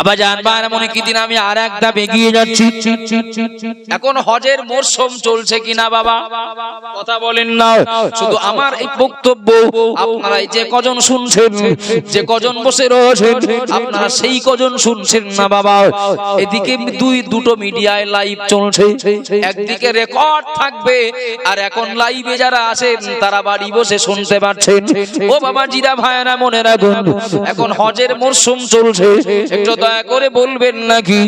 আবার জানবার মনে কি দিন আমি আর একটা এগিয়ে যাচ্ছি? এখন হজের মরশুম চলছে কিনা বাবা? কথা বলেন না। শুধু আমার এই বক্তব্য আপনারা যে কজন শুনছেন, যে কজন বসে রয়েছেন, আপনারা সেই কজন শুনছেন না বাবা? এদিকে দুই, দুটো মিডিয়ায় লাইভ চলছে। একদিকে রেকর্ড থাকবে, আর এখন লাইভে যারা আছেন, তারা বাড়ি বসে শুনতে পাচ্ছেন। ও বাবা, জিরা ভাইরা মনে রাখুন, এখন হজের মরশুম চলছে। একটু দয়া করে বলবেন নাকি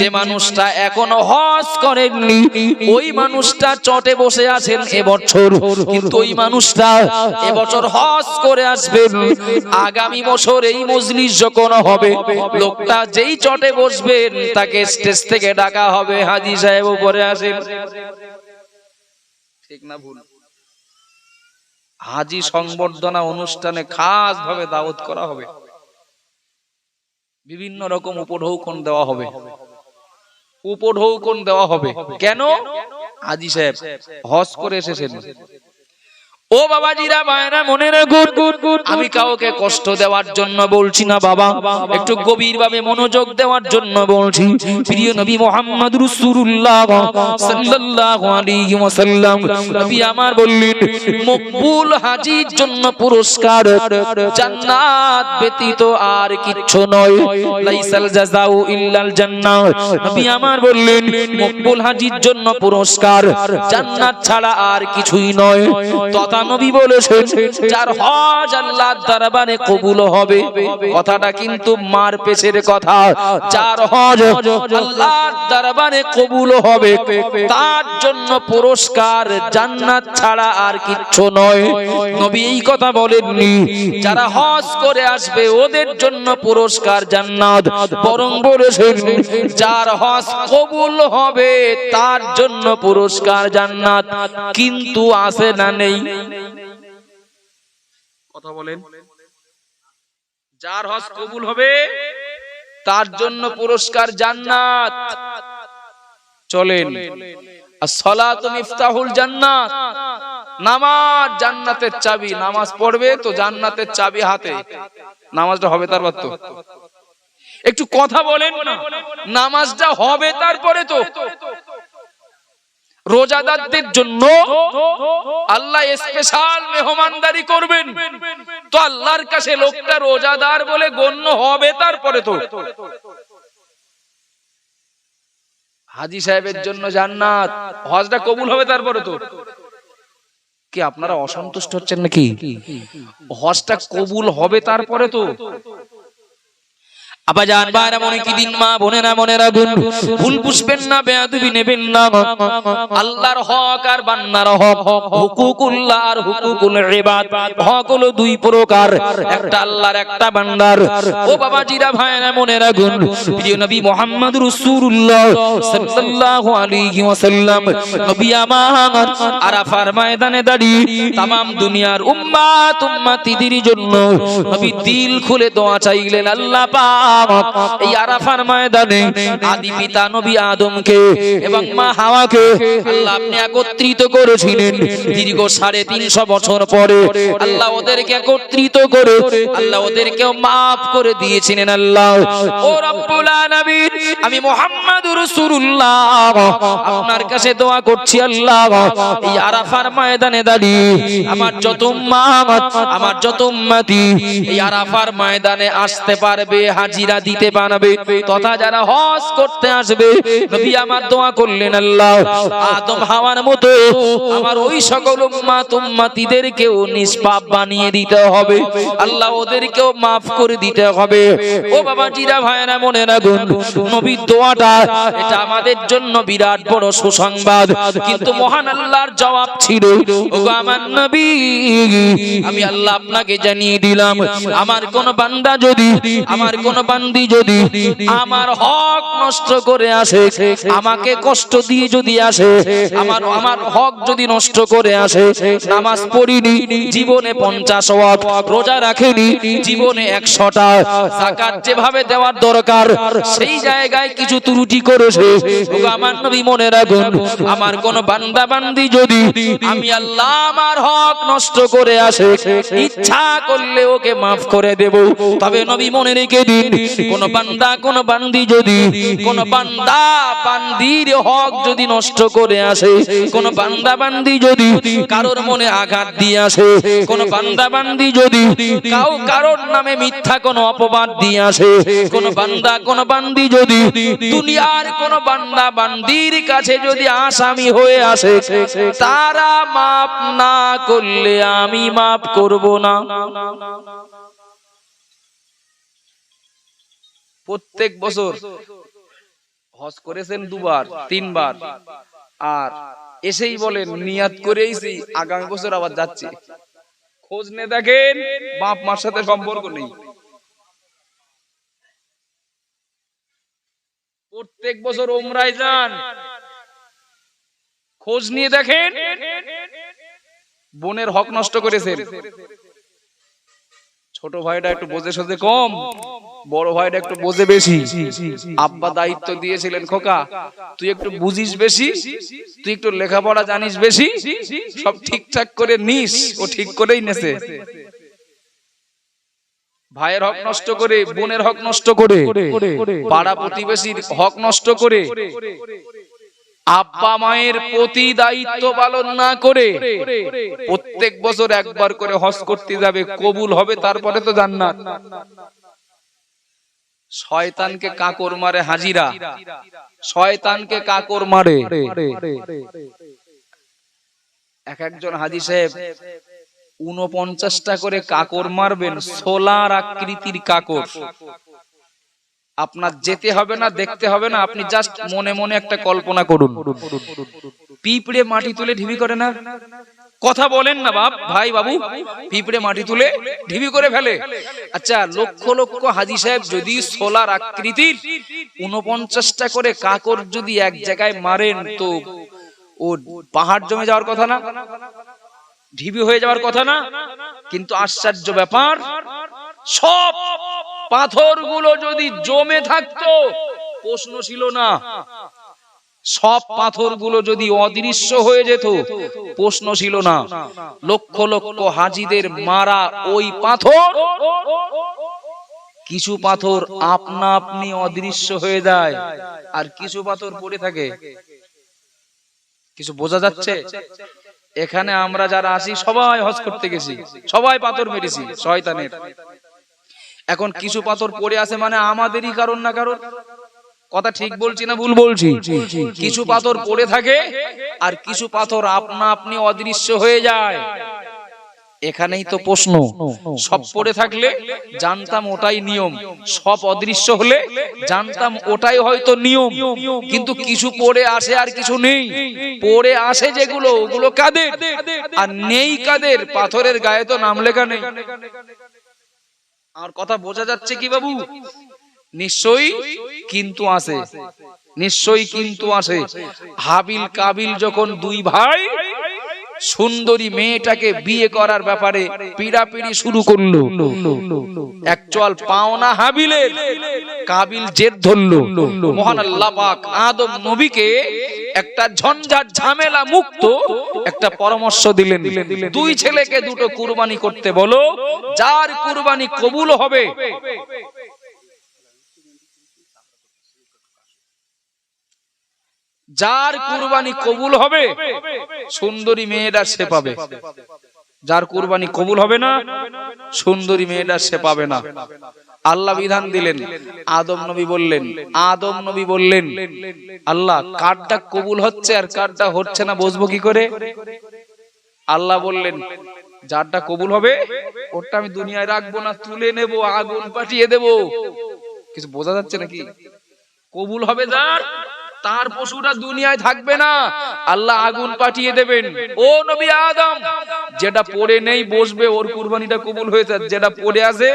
যে মানুষটা এখনও হজ করেননি? ওই মানুষটা চটে বসে আছেন এবছর, কিন্তু ওই মানুষটা এবছর হজ করে আসবেন। আগামী বছর এই মজলিস যখন হবে, লোকটা যেই চটে বসবেন, তাকে স্টেজ থেকে ডাকা হবে, হাজি সাহেব উপরে আসেন। ঠিক না ভুল? হাজি সংবর্ধনা অনুষ্ঠানে খাস ভাবে দাওয়াত করা হবে। বিভিন্ন রকম উপঢৌকন দেওয়া হবে। উপঢৌকন দেওয়া হবে। কেন? আজি সাহেব হজ করে এসেছেন। ও বাবাজিরা ভাইরা মনে রাখুন, আমি কাউকে কষ্ট দেওয়ার জন্য বলছি না বাবা, একটু গভীর ভাবে মনোযোগ দেওয়ার জন্য বলছি। প্রিয় নবী মোহাম্মদ রাসূলুল্লাহ সাল্লাল্লাহু আলাইহি ওয়াসাল্লাম, নবী আমার বললেন, মকবুল হাজির জন্য পুরস্কার, জান্নাত ব্যতীত আর কিচ্ছু নয়। লাইসাল জাযাউ ইল্লাল জান্নাহ। নবী আমার বললেন, মকবুল হাজির জন্য পুরস্কার, জান্নাত ছাড়া আর কিছুই নয়। তথা নবী বলেছেন, যার হজ আল্লাহর দরবারে কবুল হবে। কথাটা কিন্তু মার পেছের কথা। যার হজ আল্লাহর দরবারে কবুল হবে, তার জন্য পুরস্কার জান্নাত ছাড়া আর কিচ্ছু নয়। নবী এই কথা বলেননি। যারা হজ করে আসবে, ওদের জন্য পুরস্কার জান্নাত। বরং বলেছেন, যার হজ কবুল হবে, তার জন্য পুরস্কার জান্নাত। কিন্তু আসে না নেই। কথা বলেন। যার হজ কবুল হবে, তার জন্য পুরস্কার জান্নাত। চলেন। নামাজ জান্নাতের চাবি। নামাজ পড়বে তো জান্নাতের চাবি হাতে। নামাজটা হবে তারপর একটু কথা বলেন নামাজটা হবে তারপরে তো। রোজাদারদের জন্য আল্লাহ স্পেশাল মেহমানদারি করবেন। তো আল্লাহর কাছে লোকটা রোজাদার বলে গণ্য হবে তারপরে তো। হাজি সাহেবের জন্য জান্নাত, হজটা কবুল হবে তারপরে তো। কি আপনারা অসন্তুষ্ট হচ্ছেন নাকি? হজটা কবুল হবে তারপরে তো। আবার জানবার মনে কি দিন মা বোনেরা মনে রাখুন ভুল বুঝবেন না বেয়াদবি নেবেন না আল্লাহর হক আর বান্নার হক হুকুকুল্লাহ আর হুকুকুল ইবাদ হক হলো দুই প্রকার একটা আল্লাহর একটা বান্দার ও বাবা জিরা ভাইরা মনে রাখুন প্রিয় নবী মুহাম্মদ রাসূলুল্লাহ সাল্লাল্লাহু আলাইহি ওয়াসাল্লাম নবী আমার আরাফার ময়দানে দাঁড়িয়ে तमाम দুনিয়ার উম্মাত উম্মতিদের জন্য নবী দিল খুলে দোয়া চাইলেন আল্লাহ পাক এই আরাফার ময়দানে আদি পিতা নবী আদমকে এবং মা হাওয়াকে আল্লাহ আপনি একত্রিত করেছিলেন দীর্ঘ সাড়ে তিনশো বছর পরে আল্লাহ ওদেরকে একত্রিত করে আল্লাহ ওদেরকেও মাফ করে দিয়েছিলেন আল্লাহ ও রব্বুল আলামিন। আমি মুহাম্মাদুর রাসূলুল্লাহ। আপনার কাছে দোয়া করছি আল্লাহ। এই আরাফার ময়দানে দাঁড়িয়ে আমার যত উম্মাত আমার যত উম্মতি, এই আরাফার ময়দানে আসতে পারবে, হাজিরা দিতে পারবে, তথা যারা হজ করতে আসবে, নবী আমার দোয়া করলেন আল্লাহ। আদম হাওয়ার মতো আমার ওই সকল উম্মাত, উম্মতিদেরকেও নিষ্পাপ বানিয়ে দিতে হবে। আল্লাহ ওদেরকেও মাফ করে দিতে হবে। ও বাবা জিরা ভাইরা মনে রাখুন নবীর দোয়াটা, এটা আমাদের জন্য বিরাট বড় সুসংবাদ। কিন্তু মহান আল্লাহর জবাব ছিল, ওগো আমার নবী, আমি আল্লাহ আপনাকে জানিয়ে দিলাম, আমার কোন বান্দা যদি, আমার কোন বান্দি যদি আমার হক নষ্ট করে আসে, আমাকে কষ্ট দিয়ে যদি আসে, আমার আমার হক যদি নষ্ট করে আসে, নামাজ পড়িনি, জীবনে পঞ্চাশ ওয়াক্ত, রোজা রাখেনি, জীবনে একশোটা যেভাবে দেওয়ার দরকার, সেই জায়গায় জায়গায় কিছু ত্রুটি করেছে। আমার নবী মনে রাখুন, আমার কোন বান্দা বান্দি যদি আমি আল্লাহ আমার হক নষ্ট করে আসে, ইচ্ছা করলে ওকে মাফ করে দেব। তবে নবী মনে রেখে দিন, কোন বান্দা, কোন বান্দি যদি, কোন বান্দা বান্দির হক যদি নষ্ট করে আসে, কোন বান্দা বান্দি যদি কারোর মনে আঘাত দিয়ে আসে, কোন বান্দা বান্দি যদি কাউ কারোর নামে মিথ্যা কোন অপবাদ দিয়ে আসে, কোন বান্দা, কোন বান্দি যদি দুনিয়ার কোন বান্দা বান্দির কাছে যদি আসামি হয়ে আসে, তারা মাপ না করলে আমি মাপ করব না। প্রত্যেক বছর হজ করেছেন দুবার, তিনবার, আর এসেই বলেন, নিয়াত করেইছি আগামী বছর আবার যাচ্ছি। খোঁজ নে দেখেন, বাপ মার সাথে সম্পর্ক নেই। প্রত্যেক বছর ওমরায় যান। খোঁজ নিয়ে দেখেন, বোনের হক নষ্ট করেছেন। ছোট ভাইটা একটু বোঝে সোজে কম, বড় ভাইটা একটু বোঝে বেশি। আব্বা দায়িত্ব দিয়েছিলেন খোকা, তুই একটু বুঝিস বেশি, তুই একটু লেখাপড়া জানিস বেশি, সব ঠিকঠাক করে নিস, ও ঠিক করেই নেছে। ভাইয়ের হক নষ্ট করে বোনের হক নষ্ট করে পাড়া প্রতিবেশীর হক নষ্ট করে। আব্বা মায়ের প্রতি দায়িত্ব পালন না করে। প্রত্যেক বছর একবার করে হজ করতে যাবে কবুল হবে তারপরে তো জান্নাত। শয়তানকে কাকর মারে হাজিরা। শয়তানকে কাকর মারে। এক একজন হাজি সাহেব উনপঞ্চাশটা করে কাকর মারবেন, সোলার আকৃতির কাকর। আপনার যেতে হবে না, দেখতে হবে না, আপনি জাস্ট মনে মনে একটা কল্পনা করুন। পিঁপড়ে মাটি তুলে ঢিবি করে না? কথা বলেন না বাপ, ভাই, বাবু, পিঁপড়ে মাটি তুলে ঢিবি করে ফেলে। আচ্ছা লক্ষ লক্ষ হাজি সাহেব যদি সোলার আকৃতির উনপঞ্চাশটা করে কাকর যদি এক জায়গায় মারেন তো ও পাহাড় জমে যাওয়ার কথা না? ঢিবি হয়ে যাওয়ার কথা না, কিন্তু আশ্চর্য ব্যাপার, সব পাথরগুলো যদি জমে থাকতো, প্রশ্ন ছিল না। সব পাথরগুলো যদি অদৃশ্য হয়ে যেত, প্রশ্ন ছিল না। লক্ষ লক্ষ হাজিদের মারা ওই পাথর। কিছু পাথর আপনা আপনি অদৃশ্য হয়ে যায়, আর কিছু পাথর পড়ে থাকে। কিছু বোঝা যাচ্ছে? এখানে আমরা যারা আসি সবাই হজ করতে গেছি। সবাই পাথর মেরেছি, শয়তানের। এখন কিছু পাথর পড়ে আছে মানে আমাদেরই কারণ না কারণ? কথা ঠিক বলছি না ভুল বলছি? কিছু পাথর পড়ে থাকে আর কিছু পাথর আপনা আপনি অদৃশ্য হয়ে যায়। এখানেই তো প্রশ্ন। সব পড়ে থাকলে জানতাম ওটাই নিয়ম। সব অদৃশ্য হলে জানতাম ওটাই হয়তো নিয়ম। কিন্তু কিছু পড়ে আসে আর কিছু নেই। পড়ে আসে যেগুলো ওগুলো কাদের? আর নেই কাদের? পাথরের গায়ে তো নাম লেখা নেই। আর কথা বোঝা যাচ্ছে কি বাবু? নিশ্চয়ই কিন্তু আসে। নিশ্চয়ই কিন্তু আসে। হাবিল কাবিল যখন দুই ভাই সুন্দরী মেয়েটাকে বিয়ে করার ব্যাপারে পিড়াপিড়ি শুরু করল। একচুয়াল পাওনা হাবিলের কাবিল জেদ ধরলো। মহান আল্লাহ পাক আদম নবীকে একটা ঝঞ্ঝাট ঝামেলা মুক্ত একটা পরামর্শ দিলেন। দুই ছেলেকে দুটো কুরবানি করতে বলো, যার কুরবানি কবুল হবে যার কুরবানি কবুল হবে, সুন্দরী মেয়েটা সে পাবে। যার কুরবানি কবুল হবে না, সুন্দরী মেয়েটা সে পাবে না। আল্লাহ বিধান দিলেন, আদম নবী বললেন, আদম নবী বললেন, আল্লাহ, কারটা কবুল হচ্ছে আর কারটা হচ্ছে না বসবো কি করে? আল্লাহ বললেন, যারটা কবুল হবে, ওরটা আমি দুনিয়ায় রাখব না, তুলে নেব, আগুন পাঠিয়ে দেব। কিছু বোঝা যাচ্ছে নাকি? কবুল হবে যার তার পশুটা দুনিয়ায় থাকবে না। আল্লাহ আগুন পাঠিয়ে দেবেন। ও নবী আদম, যেটা পড়ে নেই বসবে, ওর কুরবানিটা কবুল হয়েছে। যেটা পড়ে আছে,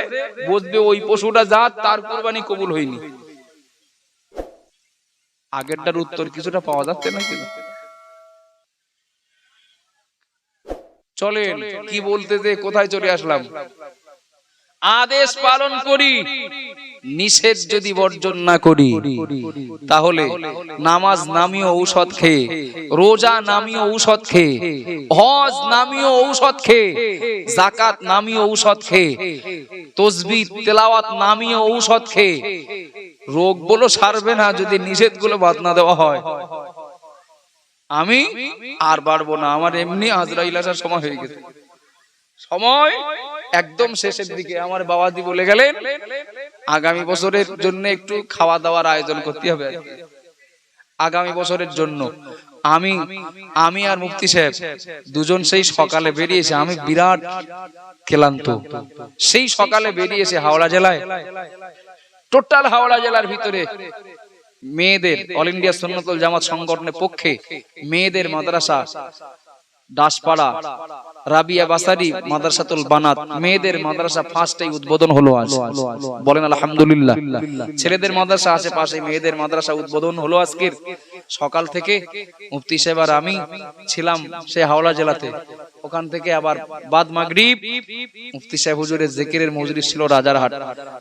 বসবে ওই পশুটা যার, তার কুরবানি কবুল হয়নি। আগেরটার উত্তর কিছুটা পাওয়া যাচ্ছে নাকি চলেন, কি বলতে যে কোথায় চলে আসলাম? আদেশ পালন করি, নিষেধ যদি বর্জন না করি, তাহলে নামাজ নামীয় ঔষধ খেয়ে, রোজা নামীয় ঔষধ খেয়ে, হজ নামীয় ঔষধ খেয়ে জাকাত নামীয় ঔষধ খেয়ে তসবি তেলাওয়াত নামীয় ঔষধ খেয়ে, রোগ বলো সারবে না যদি নিষেধগুলো বাদ না দেওয়া হয়। আমি আর পারব না, আমার এমনি আজরাইল আসার সময় হয়ে গেছে। সময় একদম শেষের দিকে আমার বাবা বাবাজি বলে গেলেন, আগামী বছরের জন্য একটু খাওয়া দাওয়ার আয়োজন করতে হবে। আগামী বছরের জন্য আমি আমি আর মুফতি সাহেব দুজন সেই সকালে বেরিয়েছে, আমি বিরাট ক্লান্ত। সেই সকালে বেরিয়েছে হাওড়া জেলায়। টোটাল হাওড়া জেলার ভিতরে মেয়েদের, অল ইন্ডিয়া সুন্নতুল জামাত সংগঠনের পক্ষে মেয়েদের মাদ্রাসা দাসপাড়া, রাবিয়া বাসারি, মাদ্রাসাতুল বানাত। মেয়েদের মাদ্রাসা ফার্স্টেই উদ্বোধন হলো আজ। বলেন আলহামদুলিল্লাহ। ছেলেদের মাদ্রাসা আশেপাশে মেয়েদের মাদ্রাসা উদ্বোধন হলো আজকের। সকাল থেকে মুফতি সাহেব আর আমি ছিলাম সে হাওড়া জেলাতে। ওখান থেকে আবার বাদ মাগরিব। মুফতি সাহেব হুজুরের জিকিরের মজলিস ছিল রাজারহাট।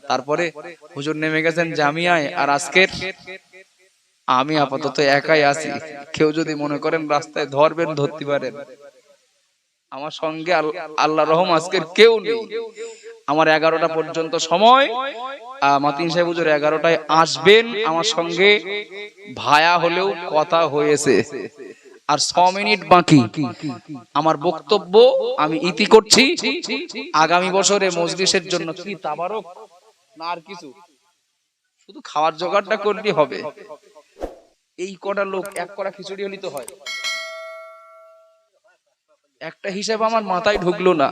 তারপরে হুজুর নেমে গেছেন জামিয়ায়। আর আজকের আমি আপাতত একাই আছি। কেউ যদি মনে করেন রাস্তায় ধরবেন ধরতে পারেন। আমার সঙ্গে আল- আল্লাহ রহম আজকের কেউ নেই। আমার এগারোটা পর্যন্ত সময়। মাতিন সাহেব হুজুর এগারোটায় আসবেন আমার সঙ্গে। ভায়া হলেও কথা হয়েছে। আর ছ মিনিট বাকি। আমার বক্তব্য আমি ইতি করছি। আগামী বছরে মজলিসের জন্য কি তাবারক? না আর কিছু। শুধু খাওয়ার জোগাড়টা করলে হবে। এই কটা লোক এক করা খিচুড়ি হলি তো হয়। একটা হিসাব আমার মাথায় ঢুকলো না।